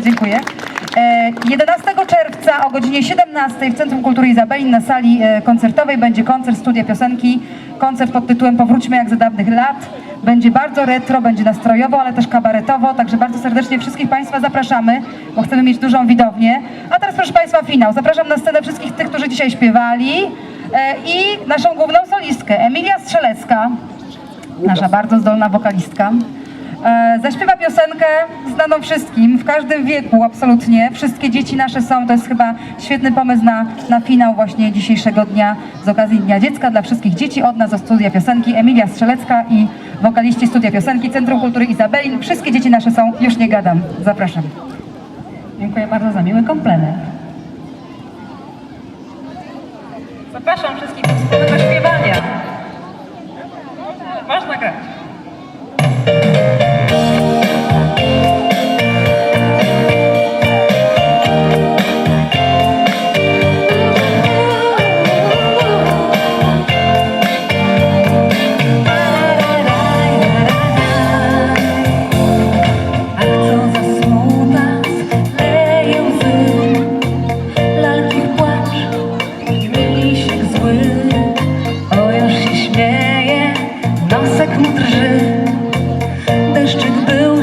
Dziękuję. E, 11 czerwca o godzinie 17 w Centrum Kultury Izabeli na sali e, koncertowej będzie koncert Studia Piosenki. Koncert pod tytułem Powróćmy jak za dawnych lat. Będzie bardzo retro, będzie nastrojowo, ale też kabaretowo, także bardzo serdecznie wszystkich Państwa zapraszamy, bo chcemy mieć dużą widownię. A teraz proszę Państwa finał. Zapraszam na scenę wszystkich tych, którzy dzisiaj śpiewali e, i naszą główną solistkę Emilia Strzelecka, nasza bardzo zdolna wokalistka. E, zaśpiewa piosenkę znaną wszystkim, w każdym wieku absolutnie. Wszystkie dzieci nasze są, to jest chyba świetny pomysł na, na finał właśnie dzisiejszego dnia z okazji Dnia Dziecka dla wszystkich dzieci od nas do Studia Piosenki. Emilia Strzelecka i wokaliści Studia Piosenki Centrum Kultury Izabelin. Wszystkie dzieci nasze są, już nie gadam. Zapraszam. Dziękuję bardzo za miły komplement. Zapraszam wszystkich drży. Deszczyk był,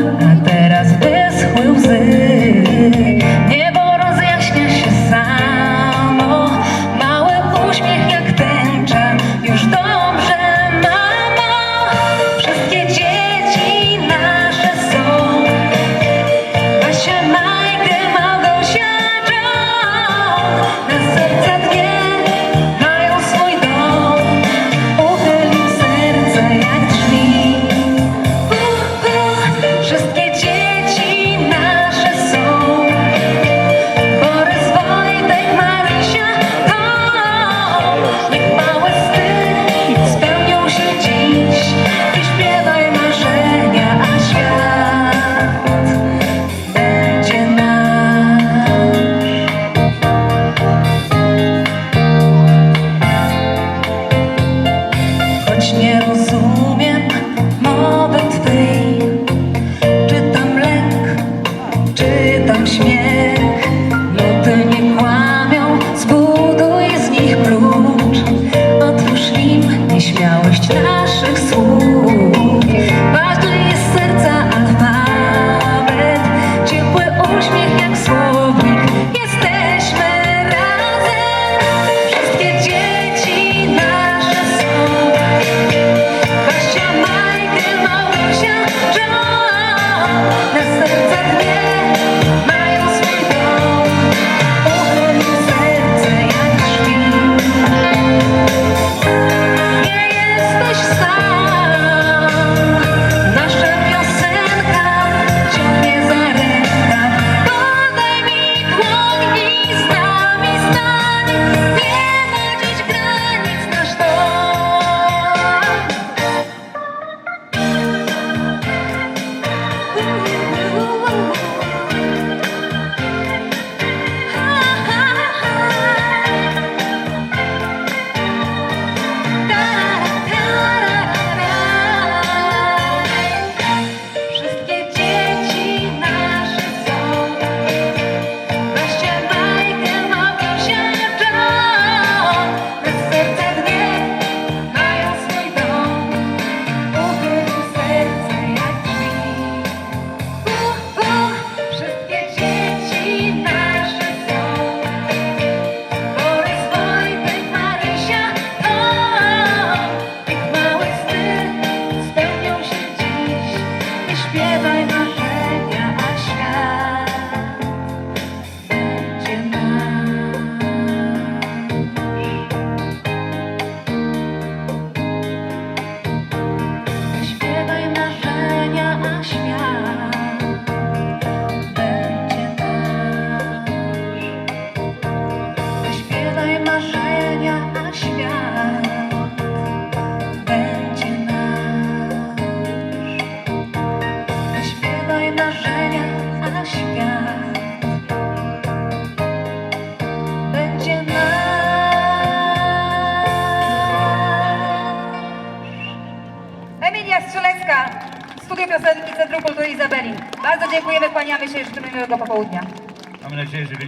zdarzenia, a świat będzie nasz. Śpiewaj marzenia, a świat będzie nasz. Emilia Strzelecka, Piosenki Centrum Kultury Izabeli. Bardzo dziękujemy, kłaniamy się już miłego popołudnia. Mamy nadzieję, że